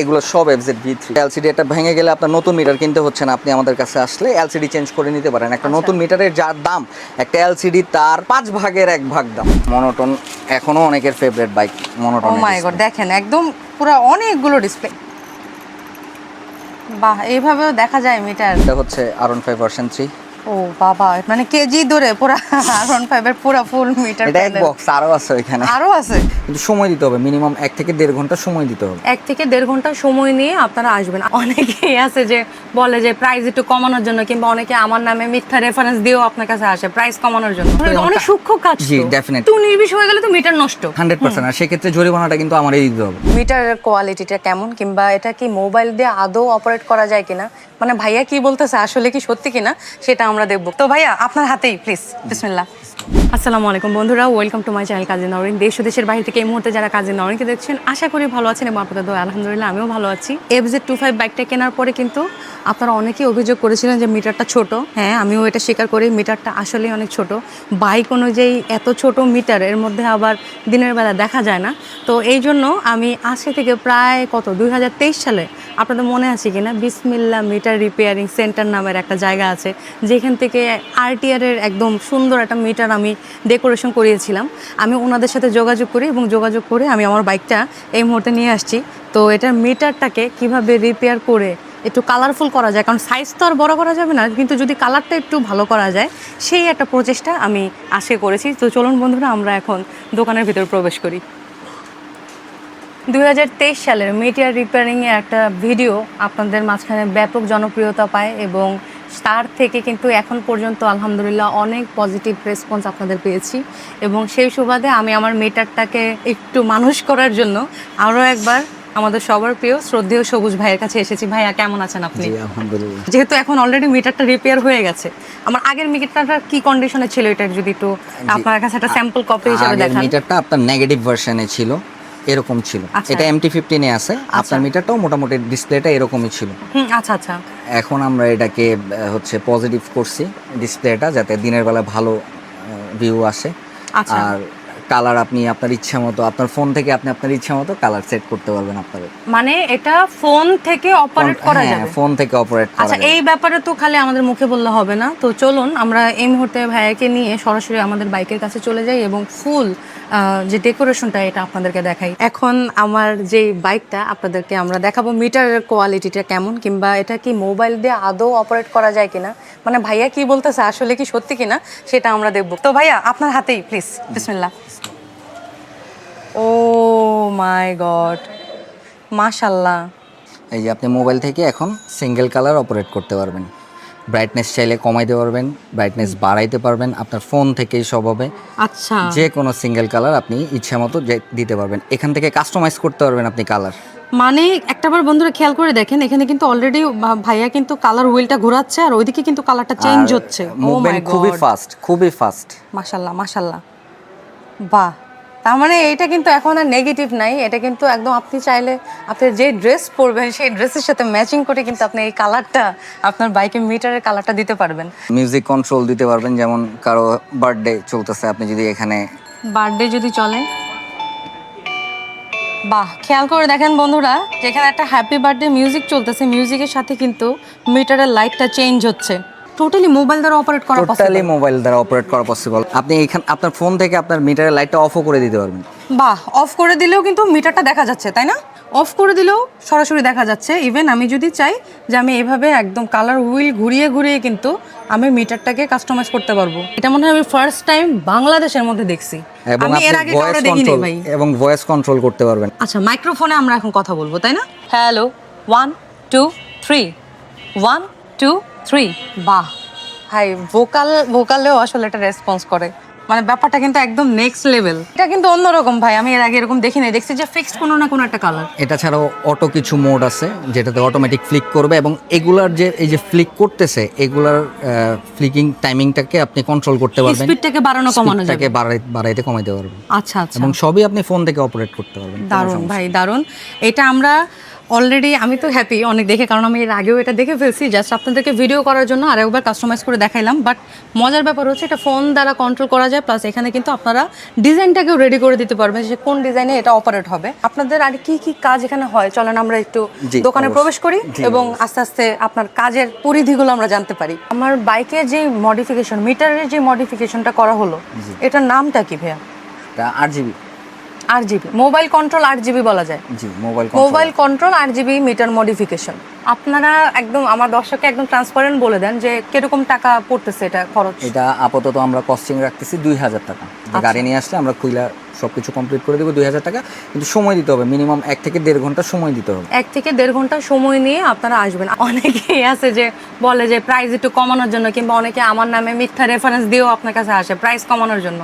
এগুলো সব FZ V three LCD এটা ভেঙে গেলে আপনার নতুন মিটার কিনতে হচ্ছে না আপনি আমাদের কাছে আসলে এলসিডি চেঞ্জ করে নিতে পারেন। একটা আচ্ছা। নতুন মিটারের যার দাম একটা এলসিডি তার পাঁচ ভাগের এক ভাগ দাম। মনোটন এখনও অনেকের ফেভারিট বাইক ও মনোটন মাই গড দেখেন একদম পুরো অনেকগুলো ডিসপ্লে বাহ এইভাবেও দেখা যায় মিটার এটা হচ্ছে আরন ফাইভ ভার্সন থ্রি ও বাবা মানে কেজি ধরে পুরা ফাইভের পুরা ফুল মিটার এটা এক বক্স আরও আছে ওইখানে। আরও আছে? কিন্তু সময় দিতে হবে মিনিমাম এক থেকে দেড় ঘণ্টা সময় দিতে হবে। এক থেকে দেড় ঘণ্টা সময় নিয়ে আপনারা আসবেন। অনেকেই আছে যে বলে যে প্রাইস একটু কমানোর জন্য কিংবা অনেকে আমার নামে মিথ্যা রেফারেন্স দিয়েও আপনার কাছে আসে প্রাইস কমানোর জন্য। অনেক সূক্ষ্ম কাজ জি, তো। নির্বিষ হয়ে গেলে তো মিটার নষ্ট। হান্ড্রেড পার্সেন্ট আর সেক্ষেত্রে জরিমানাটা কিন্তু আমারই দিতে হবে। মিটারের কোয়ালিটিটা কেমন? কিংবা এটা কি মোবাইল দিয়ে আদৌ অপারেট করা যায় কিনা? মানে ভাইয়া কি বলতেছে? আসলে কি সত্যি কিনা? সেটা আমরা দেখব। তো ভাইয়া, আপনার হাতেই প্লিজ বিসমিল্লাহ। আসসালামু আলাইকুম বন্ধুরা welcome to my channel Kazi Norin দেশ দেশের বাইরে থেকে এই মুহূর্তে যারা কাজী নরিনকে দেখছেন, আশা করি ভালো আছেন এবং আপনাদের দোয়া, আলহামদুলিল্লাহ, আমিও ভালো আছি। এফজেড টু ফাইভ বাইকটা কেনার পরে কিন্তু আপনারা অনেকেই অভিযোগ করেছিলেন যে মিটারটা ছোট। হ্যাঁ আমিও এটা স্বীকার করি, মিটারটা আসলেই অনেক ছোট। বাইক অনুযায়ী এত ছোট মিটার, এর মধ্যে আবার দিনের বেলা দেখা যায় না। তো এই জন্য আমি আজকে থেকে প্রায় কত, দুই হাজার তেইশ সালে আপনাদের মনে আছে কিনা? বিসমিল্লা মিটার রিপেয়ারিং সেন্টার নামের একটা জায়গা আছে, যেখান থেকে আরটিআরের একদম সুন্দর একটা মিটার আমি ডেকোরেশন করিয়েছিলাম। আমি ওনাদের সাথে যোগাযোগ করি এবং যোগাযোগ করে আমি আমার বাইকটা এই মুহূর্তে নিয়ে আসছি। তো এটার মিটারটাকে কীভাবে রিপেয়ার করে একটু কালারফুল করা যায়, কারণ সাইজ তো আর বড় করা যাবে না, কিন্তু যদি কালারটা একটু ভালো করা যায়, সেই একটা প্রচেষ্টা আমি আজকে করেছি। তো চলুন বন্ধুরা, আমরা এখন দোকানের ভিতর প্রবেশ করি। দুই সালের মিডিয়া রিপেয়ারিংয়ে একটা ভিডিও আপনাদের মাঝখানে ব্যাপক জনপ্রিয়তা পায় এবং তার থেকে কিন্তু এখন পর্যন্ত আলহামদুলিল্লাহ অনেক পজিটিভ রেসপন্স আপনাদের পেয়েছি। এবং সেই সুবাদে আমি আমার মিটারটাকে একটু মানুষ করার জন্য আরও একবার আমাদের সবার প্রিয় শ্রদ্ধেয় সবুজ ভাইয়ের কাছে এসেছি। ভাইয়া কেমন আছেন আপনি? জি আলহামদুলিল্লাহ। যেহেতু এখন অলরেডি মিটারটা রিপেয়ার হয়ে গেছে আমার আগের মিটারটা কি কন্ডিশনে ছিল এটা যদি একটু আপনার কাছে একটা স্যাম্পল কপি হিসেবে দেখান। মিটারটা আপনার নেগেটিভ ভার্সনে ছিল। এরকম ছিল। আচ্ছা। এটা এমটি ফিফটিনে আছে। আপনার মিটারটাও মোটামুটি ডিসপ্লেটা এরকমই ছিল। আচ্ছা আচ্ছা। এখন আমরা এটাকে হচ্ছে পজিটিভ করছি ডিসপ্লেটা যাতে দিনের বেলা ভালো ভিউ আসে। আচ্ছা। আর কালার আপনি আপনার ইচ্ছা মতো আপনার ফোন থেকে আপনি আপনার ইচ্ছা মতো কালার সেট করতে পারবেন আপনার মানে এটা ফোন থেকে অপারেট করা যাবে? ফোন থেকে অপারেট করা আচ্ছা এই ব্যাপারে তো খালি আমাদের মুখে বললে হবে না। তো চলুন আমরা এই মুহূর্তে ভাইয়াকে নিয়ে সরাসরি আমাদের বাইকের কাছে চলে যাই এবং ফুল যে ডেকোরেশনটা এটা আপনাদেরকে দেখাই। এখন আমার যে বাইকটা আপনাদেরকে আমরা দেখাবো মিটারের কোয়ালিটিটা কেমন কিংবা এটা কি মোবাইল দিয়ে আদৌ অপারেট করা যায় কিনা? মানে ভাইয়া কি বলতেছে আসলে কি সত্যি কিনা সেটা আমরা দেখব। তো ভাইয়া আপনার হাতেই প্লিজ বিসমিল্লাহ। Oh my God. মাশাল্লাহ এই যে আপনি মোবাইল থেকে এখন সিঙ্গেল কালার অপারেট করতে পারবেন। ব্রাইটনেস চাইলে কমাইতে পারবেন ব্রাইটনেস বাড়াইতে পারবেন আপনার ফোন থেকেই সব হবে। আচ্ছা। যে কোনো সিঙ্গেল কালার আপনি ইচ্ছা মতো দিতে পারবেন। এখান থেকে কাস্টমাইজ করতে পারবেন আপনি কালার। মানে একটাবার বন্ধুরা খেয়াল করে দেখেন এখানে কিন্তু অলরেডি ভাইয়া কিন্তু কালার হুইলটা ঘোরাচ্ছে আর ওইদিকে কিন্তু কালারটা চেঞ্জ হচ্ছে। Oh মুভমেন্ট খুবই ফাস্ট খুবই ফাস্ট মাশাল্লাহ মাশাল্লাহ বাহ। তার মানে এটা কিন্তু এখন আর নেগেটিভ নাই। এটা কিন্তু একদম আপনি চাইলে আপনি যে ড্রেস পরবেন সেই ড্রেসের সাথে ম্যাচিং করে কিন্তু আপনি এই কালারটা আপনার বাইকের মিটারের কালারটা দিতে পারবেন। মিউজিক কন্ট্রোল দিতে পারবেন যেমন কারও বার্থডে চলতেছে আপনি যদি এখানে বার্থডে যদি চলে। বাহ খেয়াল করে দেখেন বন্ধুরা যেখানে একটা হ্যাপি বার্থডে মিউজিক চলতেছে মিউজিকের সাথে কিন্তু মিটারের লাইটটা চেঞ্জ হচ্ছে। টোটালি মোবাইল দ্বারা অপারেট করা টোটালি মোবাইল দ্বারা অপারেট করা পসিবল আপনি এখান আপনার ফোন থেকে আপনার মিটারের লাইটটা অফও করে দিতে পারবেন। বাহ অফ করে দিলেও কিন্তু মিটারটা দেখা যাচ্ছে তাই না? অফ করে দিলেও সরাসরি দেখা যাচ্ছে। ইভেন আমি যদি চাই যে আমি এভাবে একদম কালার হুইল ঘুরিয়ে ঘুরিয়ে কিন্তু আমি মিটারটাকে কাস্টমাইজ করতে পারব। এটা মনে হয় আমি ফার্স্ট টাইম বাংলাদেশের মধ্যে দেখছি। এবং আপনি ভয়েস কন্ট্রোল এবং ভয়েস কন্ট্রোল করতে পারবেন। আচ্ছা মাইক্রোফোনে আমরা এখন কথা বলব তাই না? Hello one two three one two three বাহ। ভাই ভোকাল ভোকালেও আসলে এটা রেসপন্স করে। মানে ব্যাপারটা কিন্তু একদম নেক্সট লেভেল এটা কিন্তু অন্যরকম ভাই আমি এর আগে এরকম দেখি নাই। দেখছি যে ফিক্সড কোনো না কোনো একটা কালার এটা ছাড়াও অটো কিছু মোড আছে যেটাতে অটোমেটিক ফ্লিক করবে এবং এগুলার যে এই যে ফ্লিক করতেছে এগুলার ফ্লিকিং টাইমিংটাকে আপনি কন্ট্রোল করতে পারবেন। স্পিডটাকে বাড়ানো কমানো যাবে। বাড়াইতে কমাইতে পারবেন। আচ্ছা আচ্ছা। এবং সবই আপনি ফোন থেকে অপারেট করতে পারবেন দারুণ ভাই দারুণ। এটা আমরা অলরেডি আমি তো হ্যাপি অনেক দেখে কারণ আমি এর আগেও এটা দেখে ফেলছি। জাস্ট আপনাদেরকে ভিডিও করার জন্য আর একবার কাস্টমাইজ করে দেখাইলাম। বাট মজার ব্যাপার হচ্ছে এটা ফোন দ্বারা কন্ট্রোল করা যায় প্লাস এখানে কিন্তু আপনারা ডিজাইনটাকেও রেডি করে দিতে পারবেন যে কোন ডিজাইনে এটা অপারেট হবে। আপনাদের আর কি কি কাজ এখানে হয়? চলেন আমরা একটু দোকানে প্রবেশ করি এবং আস্তে আস্তে আপনার কাজের পরিধিগুলো আমরা জানতে পারি। আমার বাইকের যে মডিফিকেশন মিটারের যে মডিফিকেশনটা করা হলো এটার নামটা কি ভাইয়া? আট জিবি আট জিবি মোবাইল কন্ট্রোল আট জিবি বলা যায়। জি মোবাইল মোবাইল কন্ট্রোল আট জিবি মিটার মডিফিকেশন। আপনারা একদম আমার দর্শককে একদম ট্রান্সপারেন্ট বলে দেন যে কীরকম টাকা পড়তেছে এটা খরচ। এটা আপাতত আমরা কস্টিং রাখতেছি দুই হাজার টাকা। আচ্ছা। গাড়ি নিয়ে আসলে আমরা খুইলা সবকিছু কমপ্লিট করে দেবো দুই হাজার টাকা কিন্তু সময় দিতে হবে। মিনিমাম এক থেকে দেড় ঘণ্টা সময় দিতে হবে। এক থেকে দেড় ঘণ্টা সময় নিয়ে আপনারা আসবেন। অনেকেই আছে যে বলে যে প্রাইস একটু কমানোর জন্য কিংবা অনেকে আমার নামে মিথ্যা রেফারেন্স দিয়েও আপনার কাছে আসে প্রাইস কমানোর জন্য।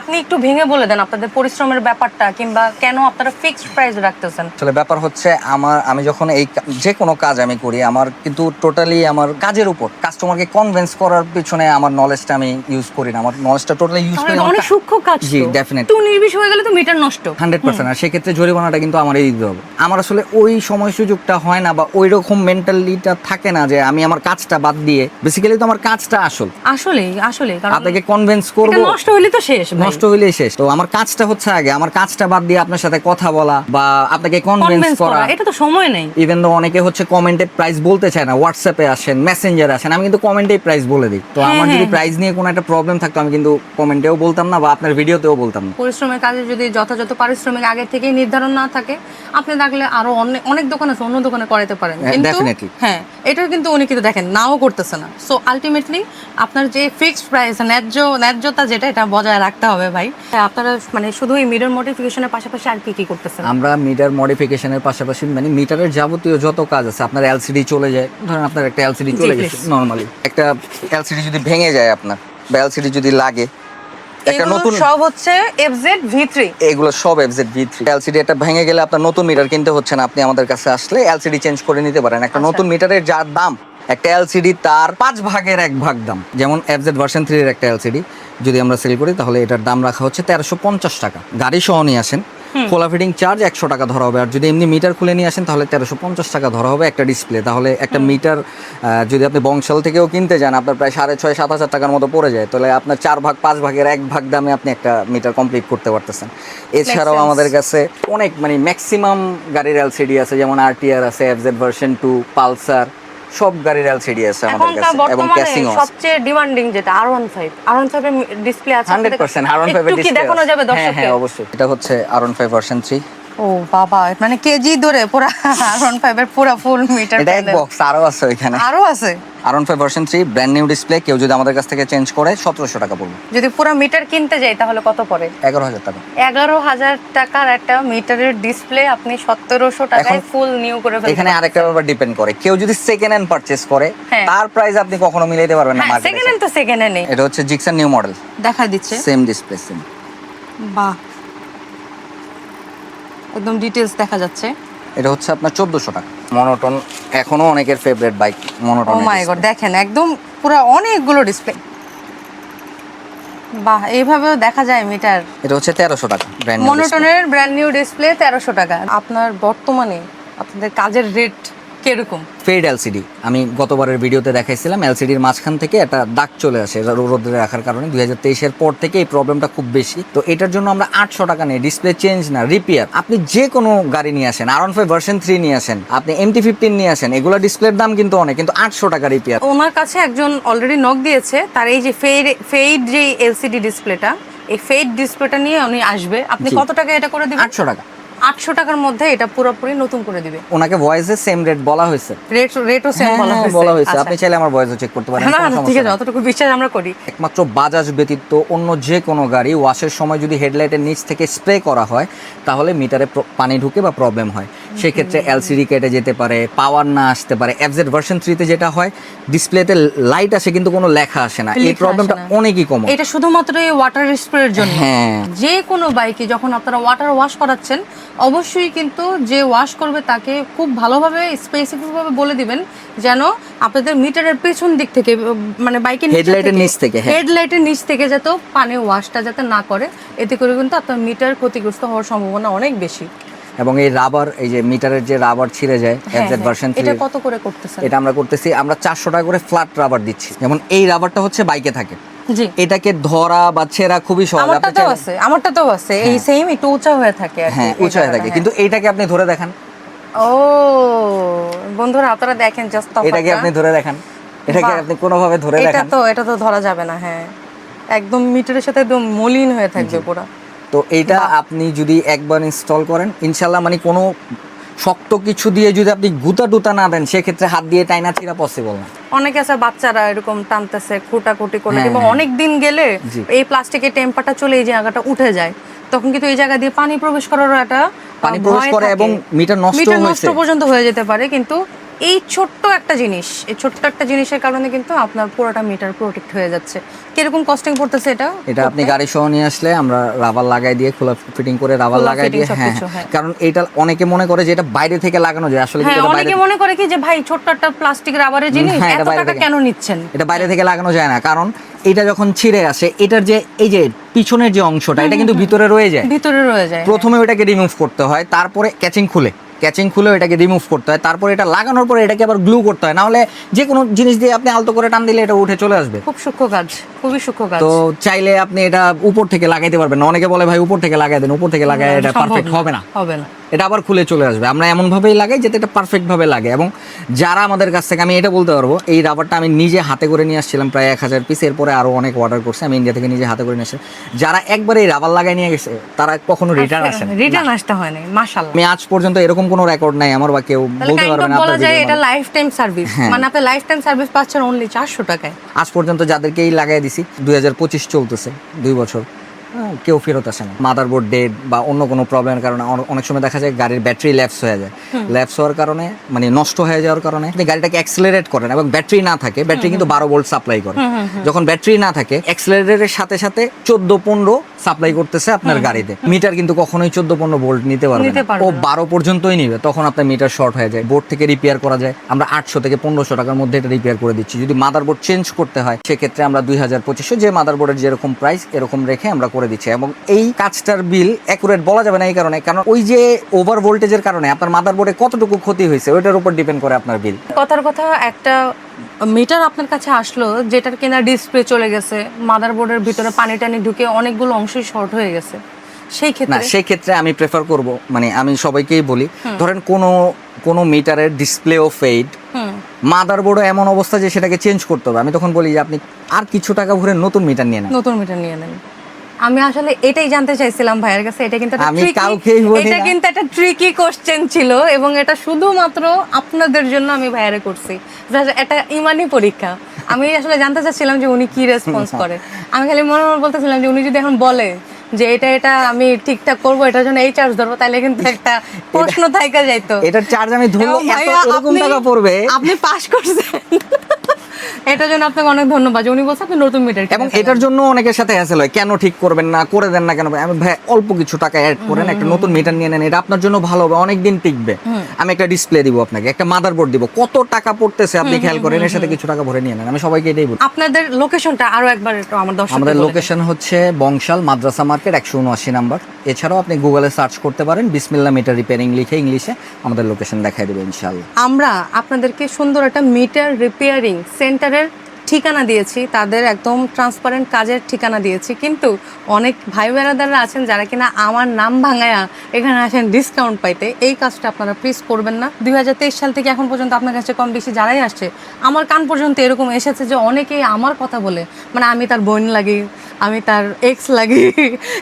আপনি একটু ভেঙে বলে দেন আপনাদের পরিশ্রমের ব্যাপারটা কিংবা কেন আপনারা ফিক্সড প্রাইস রাখতেছেন? আসলে ব্যাপার হচ্ছে আমার আমি যখন এই যে কোনো কাজ আমি করি আমার কিন্তু টোটালি আমার কাজের উপর কাস্টমারকে কনভিন্স করার পিছনে আমার নলেজটা আমি ইউজ করি না। আমার নলেজটা টোটালি ইউজ করি অনেক সূক্ষ্ম কাজ জি, definitely. তো নির্বিষ হয়ে গেলে তো মিটার নষ্ট। হান্ড্রেড পার্সেন্ট আর সেক্ষেত্রে জরিমানাটা কিন্তু আমারই দিতে হবে। আমার আসলে ওই সময় সুযোগটা হয় না বা ওই রকম মেন্টালিটা থাকে না যে আমি আমার কাজটা বাদ দিয়ে বেসিক্যালি তো আমার কাজটা আসল। আসলেই আসলে কারণ আপনাকে কনভিন্স করব। নষ্ট হলে তো শেষ। নষ্ট হইলেই শেষ। তো আমার কাজটা হচ্ছে আগে আমার কাজটা বাদ দিয়ে আপনার সাথে কথা বলা বা আপনাকে কনভিন্স করা এটা তো সময় নেই। ইভেন তো অনেকে হচ্ছে কমেন্টে প্রাইস বলতে চায় না হোয়াটসঅ্যাপে আসেন মেসেঞ্জারে আসেন আমি কিন্তু কমেন্টে প্রাইস বলে দিই। তো হ্যাঁ, আমার যদি হ্যাঁ। প্রাইস নিয়ে কোনো একটা প্রবলেম থাকতো আমি কিন্তু কমেন্টেও বলতাম না বা আপনার ভিডিওতেও বলতাম না। পরিশ্রমের কাজে যদি যথাযথ পারিশ্রমিক আগে থেকেই নির্ধারণ না থাকে আপনি থাকলে আরও অনেক অনেক দোকান আছে অন্য দোকানে করাতে পারেন। হ্যাঁ, কিন্তু হ্যাঁ এটা কিন্তু উনি কিন্তু দেখেন নাও করতেছে না। সো আলটিমেটলি আপনার যে ফিক্সড প্রাইস ন্যায্য ন্যায্যতা যেটা এটা বজায় রাখতে হবে ভাই। হ্যাঁ, আপনারা মানে শুধু এই মিডল মডিফিকেশনের পাশাপাশি আর কি কি করতেছেন? আমরা মিটার মডিফিকেশনের পাশাপাশি মানে মিটারের যাবতীয় যত কাজ আছে আপনার এলসিডি চলে যায়। ধরেন আপনার একটা এলসিডি চলে গেছে নর্মালি একটা এলসিডি যদি ভেঙে যায় আপনার বা এলসিডি যদি লাগে একটা নতুন সব হচ্ছে এফজেড ভি থ্রি এগুলো সব এফজেড ভি থ্রি এলসিডি একটা ভেঙে গেলে আপনার নতুন মিটার কিনতে হচ্ছে না আপনি আমাদের কাছে আসলে এলসিডি চেঞ্জ করে নিতে পারেন। একটা আচ্ছা। নতুন মিটারের যার দাম একটা এলসিডি তার পাঁচ ভাগের এক ভাগ দাম। যেমন এফজেড ভার্সন থ্রি এর একটা এলসিডি যদি আমরা সেল করি তাহলে এটার দাম রাখা হচ্ছে তেরোশো পঞ্চাশ টাকা। গাড়ি সহ নিয়ে আসেন। খোলা ফিটিং চার্জ একশো টাকা ধরা হবে। আর যদি এমনি মিটার খুলে নিয়ে আসেন তাহলে তেরোশো পঞ্চাশ টাকা ধরা হবে একটা ডিসপ্লে তাহলে একটা মিটার যদি আপনি বংশাল থেকেও কিনতে যান আপনার প্রায় সাড়ে ছয় সাত হাজার টাকার মতো পড়ে যায়। তাহলে আপনার চার ভাগ পাঁচ ভাগের এক ভাগ দামে আপনি একটা মিটার কমপ্লিট করতে পারতেছেন। এছাড়াও আমাদের কাছে অনেক মানে ম্যাক্সিমাম গাড়ির এলসিডি আছে যেমন আরটিআর আছে এফজেড ভার্সন টু পালসার সব গাড়ির এলসিডি আছে আমাদের কাছে এবং ক্যাসিং আছে। সবচেয়ে ডিমান্ডিং যেটা R one five R one five display আছে হান্ড্রেড পার্সেন্ট আর এর ডিসপ্লে কি দেখানো যাবে হ্যাঁ দর্শককে? হ্যাঁ অবশ্যই। এটা হচ্ছে R one five version three ও বাবা মানে কেজি ধরে পুরা আর ওয়ান ফাইভ পুরা ফুল মিটার এটা এক বক্স আরও আছে ওইখানে। আরও আছে? R one five version three brand new display কেউ যদি আমাদের কাছ থেকে চেঞ্জ করে সতেরোশো টাকা পড়বে। যদি পুরো মিটার কিনতে যাই তাহলে কত পড়ে? এগারো হাজার টাকা। এগারো হাজার টাকার একটা মিটারের ডিসপ্লে আপনি সতেরোশো টাকায় ফুল নিউ করে এখানে আরেকটা ব্যাপার ডিপেন্ড করে। কেউ যদি সেকেন্ড হ্যান্ড পারচেস করে হ্যাঁ। তার প্রাইস আপনি কখনো মিলাইতে পারবেন না সেকেন্ড হ্যান্ড তো সেকেন্ড হ্যান্ড এটা হচ্ছে জিক্সার নিউ মডেল দেখা দিচ্ছে। সেম ডিসপ্লে সেম বাহ। একদম ডিটেলস দেখা যাচ্ছে। এটা হচ্ছে আপনার চোদ্দোশো টাকা। মনোটন এখনও অনেকের ফেভারিট বাইক ও মনোটন মাই গড দেখেন একদম পুরো অনেকগুলো ডিসপ্লে বাহ এইভাবেও দেখা যায় মিটার এটা হচ্ছে তেরোশো টাকা ব্র্যান্ড মনোটনের ব্র্যান্ড নিউ ডিসপ্লে তেরোশো টাকা। আপনার বর্তমানে আপনাদের কাজের রেট কীরকম? Fade LCD. আমি গতবারের ভিডিওতে দেখাইছিলাম এলসিডির মাঝখান থেকে একটা দাগ চলে আসে রোদে রাখার কারণে। দুই হাজার তেইশের পর থেকে এই প্রবলেমটা খুব বেশি। তো এটার জন্য আমরা আটশো টাকা নেই ডিসপ্লে চেঞ্জ না রিপেয়ার। আপনি যে কোনো গাড়ি নিয়ে আসেন আর ফাইভ ভার্সন থ্রি নিয়ে আসেন আপনি এমটি ফিফটিন নিয়ে আসেন এগুলো ডিসপ্লের দাম কিন্তু অনেক কিন্তু আটশো টাকা রিপেয়ার। ওনার কাছে একজন অলরেডি নক দিয়েছে তার এই যে ফেড ফেড যে এলসিডি ডিসপ্লেটা এই ফেড ডিসপ্লেটা নিয়ে উনি আসবে। আপনি কত টাকা এটা করে দিবেন? আটশো টাকা। আটশো টাকার মধ্যে এটা পুরোপুরি নতুন করে দিবে। ওনাকে ভয়েসে সেম রেট বলা হয়েছে। রেট রেটও সেম বলা হ্যাঁ, হয়েছে। বলা হয়েছে। আচ্ছা। আপনি চাইলে আমার ভয়েসও চেক করতে পারেন না ঠিক আছে অতটুকু যতটুকু বিশ্বাস আমরা করি। একমাত্র বাজাজ ব্যতীত অন্য যে কোনো গাড়ি ওয়াশের সময় যদি হেডলাইটের নিচ থেকে স্প্রে করা হয় তাহলে মিটারে পানি ঢুকে বা প্রবলেম হয়। সেক্ষেত্রে এলসিডি কেটে যেতে পারে পাওয়ার না আসতে পারে এফজেড ভার্সন থ্রিতে যেটা হয় ডিসপ্লেতে লাইট আসে কিন্তু কোনো লেখা আসে না। এই প্রবলেমটা অনেকই কম এটা শুধুমাত্র এই ওয়াটার স্প্রের জন্য। হ্যাঁ। যে কোনো বাইকে যখন আপনারা ওয়াটার ওয়াশ করাচ্ছেন অবশ্যই কিন্তু যে ওয়াশ করবে তাকে খুব ভালোভাবে স্পেসিফিকভাবে বলে দিবেন যেন আপনাদের মিটারের পেছন দিক থেকে মানে বাইকের এর নিচ থেকে, হ্যাঁ। হেডলাইটের নিচ থেকে যাতে পানি ওয়াশটা যাতে না করে এতে করে কিন্তু আপনার মিটার ক্ষতিগ্রস্ত হওয়ার সম্ভাবনা অনেক বেশি। এবং এই রাবার এই যে মিটারের যে রাবার ছিঁড়ে যায় হ্যাঁ, এফজেড হ্যাঁ। ভার্সন এটা কত করে করতেছেন? এটা আমরা করতেছি আমরা চারশো টাকা করে ফ্ল্যাট রাবার দিচ্ছি। যেমন এই রাবারটা হচ্ছে বাইকে থাকে। এটাকে ধরা বা ছেঁড়া খুবই সহজ। চাইলে- আছে আমারটাতেও আছে। এই সেম একটু উঁচা হয়ে থাকে হ্যাঁ উঁচু হয়ে থাকে। কিন্তু এইটাকে আপনি ধরে দেখান। ও বন্ধুরা আপনারা দেখেন জাস্ট এটাকে আপনি ধরে দেখান। এটাকে। আপনি কোনোভাবে ধরে এটা দেখান। তো এটা তো ধরা যাবে না হ্যাঁ। একদম মিটারের সাথে একদম মলিন হয়ে থাকবে পুরো। তো এইটা আপনি যদি একবার ইনস্টল করেন ইনশাল্লাহ মানে কোনো শক্ত কিছু দিয়ে যদি আপনি গুতা টুতা না দেন সেক্ষেত্রে হাত দিয়ে টাইনা ছিঁড়া পসিবল না। অনেকে আছে বাচ্চারা এরকম টানতেছে খুঁটাকুটি করে হ্যাঁ, কিংবা হ্যাঁ। অনেক দিন গেলে এই প্লাস্টিকের টেম্পারটা চলে এই জায়গাটা উঠে যায়। তখন কিন্তু এই জায়গা দিয়ে পানি প্রবেশ করারও একটা পানি প্রবেশ করে এবং মিটার নষ্ট নষ্ট পর্যন্ত হয়ে যেতে পারে কিন্তু এই ছোট্ট একটা জিনিস এই ছোট্ট একটা জিনিসের কারণে কিন্তু আপনার পুরোটা মিটার প্রোটেক্ট হয়ে যাচ্ছে। কীরকম কস্টিং পড়তেছে এটা? এটা আপনি গাড়ি সহ নিয়ে আসলে আমরা রাবার লাগাই দিয়ে খোলা ফিটিং করে রাবার লাগাই দিয়ে হ্যাঁ। হ্যাঁ। কারণ এটা অনেকে মনে করে যে এটা বাইরে থেকে লাগানো যায় আসলে কিন্তু হ্যাঁ অনেকে মনে করে কি যে ভাই ছোট্ট একটা প্লাস্টিক রাবারের জিনিস হ্যাঁ, এত টাকা কেন নিচ্ছেন? এটা বাইরে থেকে লাগানো যায় না কারণ এটা যখন ছিঁড়ে আসে এটার যে এই যে পিছনের যে অংশটা এটা কিন্তু ভিতরে রয়ে যায়। ভিতরে রয়ে যায় প্রথমে ওটাকে রিমুভ করতে হয় তারপরে ক্যাচিং খুলে। ক্যাচিং খুলেও এটাকে রিমুভ করতে হয়। তারপর এটা লাগানোর পরে এটাকে আবার গ্লু করতে হয়। নাহলে যে কোনো জিনিস দিয়ে আপনি আলতো করে টান দিলে এটা উঠে চলে আসবে। খুব সূক্ষ্ম কাজ। খুবই সূক্ষ্ম তো চাইলে আপনি এটা উপর থেকে লাগাইতে পারবেন না। অনেকে বলে ভাই উপর থেকে লাগাই দেন উপর থেকে লাগাই এটা পারফেক্ট হবে না। হবে না। এটা আবার খুলে চলে আসবে। আমরা এমন ভাবেই লাগাই যাতে এটা পারফেক্ট ভাবে লাগে এবং যারা আমাদের কাছ থেকে আমি এটা বলতে পারব এই রাবারটা আমি নিজে হাতে করে নিয়ে আসছিলাম প্রায় এক হাজার পিস এরপরে আরও অনেক অর্ডার করছে আমি ইন্ডিয়া থেকে নিজে হাতে করে নিয়ে আসছি। যারা একবার এই রাবার লাগাই নিয়ে গেছে তারা কখনো রিটার্ন আসে রিটার্ন আসতে হয় না মাশাআল্লাহ। আমি আজ পর্যন্ত এরকম কোনো রেকর্ড নাই আমার বা কেউ বলতে পারবে না বলা যায় এটা। Lifetime service. মানে আপনি লাইফ টাইম সার্ভিস পাচ্ছেন অনলি চারশো টাকায়। আজ পর্যন্ত যাদেরকেই লাগাই দিছি দুই হাজার পঁচিশ চলতেছে দুই বছর। কেউ ফেরত আসে না। মাদার বোর্ড ডেড বা অন্য কোনো প্রবলেমের কারণে অনেক সময় দেখা যায় গাড়ির ব্যাটারি ল্যাপস হয়ে যায়। ল্যাপস হওয়ার কারণে মানে নষ্ট হয়ে যাওয়ার কারণে আপনি গাড়িটাকে অ্যাক্সিলারেট করেন এবং ব্যাটারি না থাকে ব্যাটারি কিন্তু বারো ভোল্ট সাপ্লাই করে। যখন ব্যাটারি না থাকে অ্যাক্সিলারেটের সাথে সাথে চোদ্দ পনেরো সাপ্লাই করতেছে আপনার গাড়িতে। মিটার কিন্তু কখনোই চোদ্দ পনেরো ভোল্ট নিতে পারবে না। ও বারো পর্যন্তই নিবে তখন আপনার মিটার শর্ট হয়ে যায়। বোর্ড থেকে রিপেয়ার করা যায়। আমরা আটশো থেকে পনেরোশো টাকার মধ্যে এটা রিপেয়ার করে দিচ্ছি। যদি মাদারবোর্ড চেঞ্জ করতে হয় সেক্ষেত্রে আমরা দুই হাজার পঁচিশশো যে মাদারবোর্ডের যেরকম প্রাইস এরকম রেখে আমরা করে দিচ্ছে এবং এই কাজটার বিল অ্যাকুরেট বলা যাবে না এই কারণে কারণ ওই যে ওভার ভোল্টেজের কারণে আপনার মাদারবোর্ডে কতটুকু ক্ষতি হয়েছে ওইটার উপর ডিপেন্ড করে আপনার বিল কথার কথা একটা মিটার আপনার কাছে আসলো যেটার কিনা ডিসপ্লে চলে গেছে মাদারবোর্ডের ভিতরে পানি টানি ঢুকে অনেকগুলো অংশই শর্ট হয়ে গেছে। সেই না ক্ষেত্রে সেই ক্ষেত্রে আমি প্রেফার করব মানে আমি সবাইকেই বলি ধরেন কোনো কোনো মিটারের ডিসপ্লেও ফেড হুম। মাদারবোর্ডও এমন অবস্থা যে সেটাকে চেঞ্জ করতে হবে। আমি তখন বলি যে আপনি আর কিছু টাকা ভরে নতুন মিটার নিয়ে নেন। নতুন মিটার নিয়ে নেন। আমি আসলে এটাই জানতে চাইছিলাম ভাইয়ের কাছে এটা কিন্তু আমি কাউকেই বলি এটা কিন্তু একটা ট্রিকি কোশ্চেন ছিল এবং এটা শুধুমাত্র আপনাদের জন্য আমি ভাইয়ারে করছি। এটা ইমানি পরীক্ষা। আমি আসলে জানতে চাচ্ছিলাম যে উনি কি রেসপন্স করে। আমি খালি মনে মনে বলতেছিলাম যে উনি যদি এখন বলে যে এটা এটা আমি ঠিকঠাক করব এটার জন্য এই চার্জ ধরবো তাহলে কিন্তু একটা প্রশ্ন থাইকা যাইতো। এটার চার্জ আমি ধরলে এবং এত এরকম টাকা পড়বে। আপনি পাস করছেন। এটার জন্য আপনাকে অনেক ধন্যবাদ উনি বলছে আপনি নতুন মিটার এবং এটার জন্য অনেকের সাথে হ্যাসেল হয় কেন ঠিক করবেন না করে দেন না কেন? আমি ভাই অল্প কিছু টাকা অ্যাড করেন একটা নতুন মিটার নিয়ে নেন এটা আপনার জন্য ভালো হবে অনেক দিন টিকবে আমি একটা ডিসপ্লে দিব আপনাকে একটা মাদারবোর্ড দিব। কত টাকা পড়তেছে আপনি খেয়াল করেন এর সাথে কিছু টাকা ভরে নিয়ে নেন আমি সবাইকে এটাই বলি। আপনাদের লোকেশনটা আরও একবার একটু আমার দর্শক আমাদের লোকেশন হচ্ছে বংশাল মাদ্রাসা মার্কেট একশো উনআশি নাম্বার। এছাড়াও আপনি গুগলে সার্চ করতে পারেন বিসমিল্লা মিটার রিপেয়ারিং লিখে ইংলিশে আমাদের লোকেশন দেখাই দেবে ইনশাল্লাহ আমরা আপনাদেরকে সুন্দর একটা মিটার রিপেয়ারিং সেন্টারের ঠিকানা দিয়েছি, তাদের একদম ট্রান্সপারেন্ট কাজের ঠিকানা দিয়েছি, কিন্তু অনেক ভাই বেড়াদাররা আছেন যারা কিনা আমার নাম ভাঙায়া এখানে আসেন ডিসকাউন্ট পাইতে। এই কাজটা আপনারা প্লিজ করবেন না। দুই হাজার তেইশ সাল থেকে এখন পর্যন্ত আপনার কাছে কম বেশি যারাই আসছে, আমার কান পর্যন্ত এরকম এসেছে যে অনেকেই আমার কথা বলে মানে আমি তার বোন লাগি আমি তার এক্স লাগি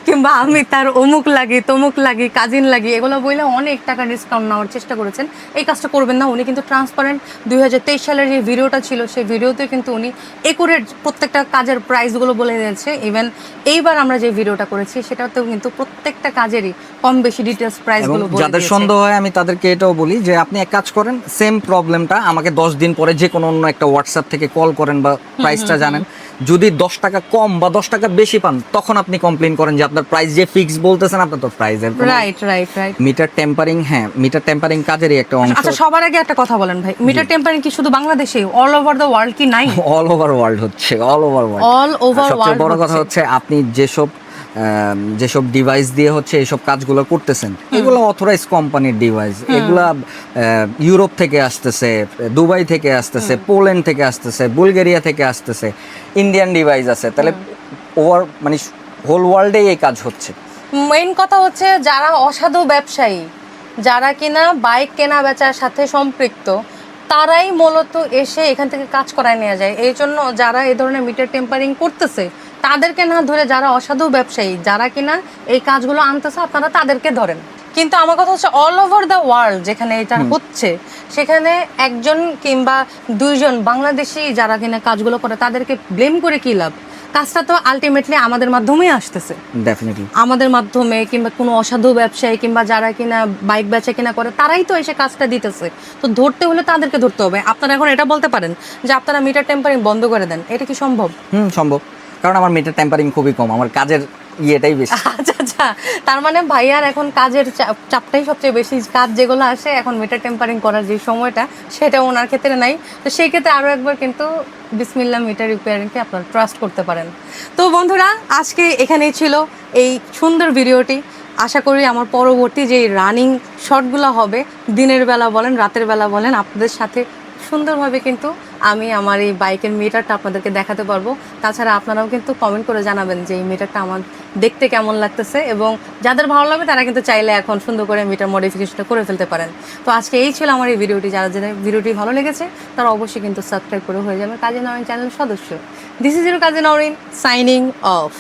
কিংবা আমি তার অমুক লাগি তমুক লাগি কাজিন লাগি এগুলো বলে অনেক টাকা ডিসকাউন্ট নেওয়ার চেষ্টা করেছেন। এই কাজটা করবেন না উনি কিন্তু ট্রান্সপারেন্ট দুই সালের যে ভিডিওটা ছিল সেই ভিডিওতে কিন্তু উনি একুরেট প্রত্যেকটা কাজের প্রাইসগুলো বলে দিয়েছে। ইভেন এইবার আমরা যে ভিডিওটা করেছি সেটাতেও কিন্তু প্রত্যেকটা কাজেরই কম বেশি ডিটেলস প্রাইসগুলো যাদের সন্দেহ হয় আমি তাদেরকে এটাও বলি যে আপনি এক কাজ করেন সেম প্রবলেমটা আমাকে দশ দিন পরে যে কোনো অন্য একটা হোয়াটসঅ্যাপ থেকে কল করেন বা প্রাইসটা জানেন। যদি দশ টাকা কম বা দশ টাকা বেশি পান তখন আপনি কমপ্লেন করেন যে আপনার প্রাইস যে ফিক্স বলতেছেন আপনার তো প্রাইসের right right right meter tampering হ্যাঁ মিটার টেম্পারিং কাজেরই একটা অংশ। আচ্ছা সবার আগে একটা কথা বলেন ভাই। মিটার টেম্পারিং কি শুধু বাংলাদেশে? অল ওভার দ্য ওয়ার্ল্ড কি নাই? অল ওভার ওয়ার্ল্ড হচ্ছে all over world all over সবচেয়ে ওয়ার্ল্ড বড় কথা হচ্ছে। আপনি যেসব যেসব ডিভাইস দিয়ে হচ্ছে এইসব কাজগুলো করতেছেন এগুলো অথরাইজ কোম্পানির ডিভাইস এগুলা ইউরোপ থেকে আসতেছে দুবাই থেকে আসতেছে পোল্যান্ড থেকে আসতেছে বুলগেরিয়া থেকে আসতেছে ইন্ডিয়ান ডিভাইস আছে। তাহলে ওভার মানে হোল ওয়ার্ল্ডে এই কাজ হচ্ছে। মেইন কথা হচ্ছে যারা অসাধু ব্যবসায়ী যারা কিনা বাইক কেনা বেচার সাথে সম্পৃক্ত তারাই মূলত এসে এখান থেকে কাজ করায় নেওয়া যায়। এই জন্য যারা এই ধরনের মিটার টেম্পারিং করতেছে তাদেরকে না ধরে যারা অসাধু ব্যবসায়ী যারা কিনা এই কাজগুলো আনতেছে আপনারা তাদেরকে ধরেন। কিন্তু আমার কথা হচ্ছে অল ওভার দ্য ওয়ার্ল্ড যেখানে এটা হচ্ছে সেখানে একজন কিংবা দুইজন বাংলাদেশি যারা কিনা কাজগুলো করে তাদেরকে ব্লেম করে কি লাভ? কাজটা তো আলটিমেটলি আমাদের মাধ্যমেই আসতেছে। ডেফিনেটলি আমাদের মাধ্যমে কিংবা কোনো অসাধু ব্যবসায়ী কিংবা যারা কিনা বাইক বেচা কিনা করে তারাই তো এসে কাজটা দিতেছে। তো ধরতে হলে তাদেরকে ধরতে হবে। আপনারা এখন এটা বলতে পারেন যে আপনারা মিটার টেম্পারিং বন্ধ করে দেন। এটা কি সম্ভব? হুম সম্ভব। কারণ আমার মিটার টেম্পারিং খুবই কম। আমার কাজের ইয়েটাই বেশি। আচ্ছা আচ্ছা। তার মানে ভাইয়ার এখন কাজের চাপ- চাপটাই সবচেয়ে বেশি। কাজ যেগুলো আসে, এখন মিটার টেম্পারিং করার যে সময়টা, সেটা ওনার ক্ষেত্রে নাই। তো সেই ক্ষেত্রে আরও একবার কিন্তু বিসমিল্লা মিটার রিপেয়ারিংকে আপনারা ট্রাস্ট করতে পারেন। তো বন্ধুরা, আজকে এখানেই ছিল এই সুন্দর ভিডিওটি। আশা করি আমার পরবর্তী যে রানিং শটগুলো হবে, দিনের বেলা বলেন, রাতের বেলা বলেন, আপনাদের সাথে সুন্দরভাবে কিন্তু আমি আমার এই বাইকের মিটারটা আপনাদেরকে দেখাতে পারব। তাছাড়া আপনারাও কিন্তু কমেন্ট করে জানাবেন যে এই মিটারটা আমার দেখতে কেমন লাগতেছে এবং যাদের ভালো লাগবে তারা কিন্তু চাইলে এখন সুন্দর করে মিটার মডিফিকেশনটা করে ফেলতে পারেন। তো আজকে এই ছিল আমার এই ভিডিওটি। যারা যাদের ভিডিওটি ভালো লেগেছে তারা অবশ্যই কিন্তু সাবস্ক্রাইব করে হয়ে যাবে। কাজী নরেন চ্যানেল সদস্য। This is your Kazi Noren signing off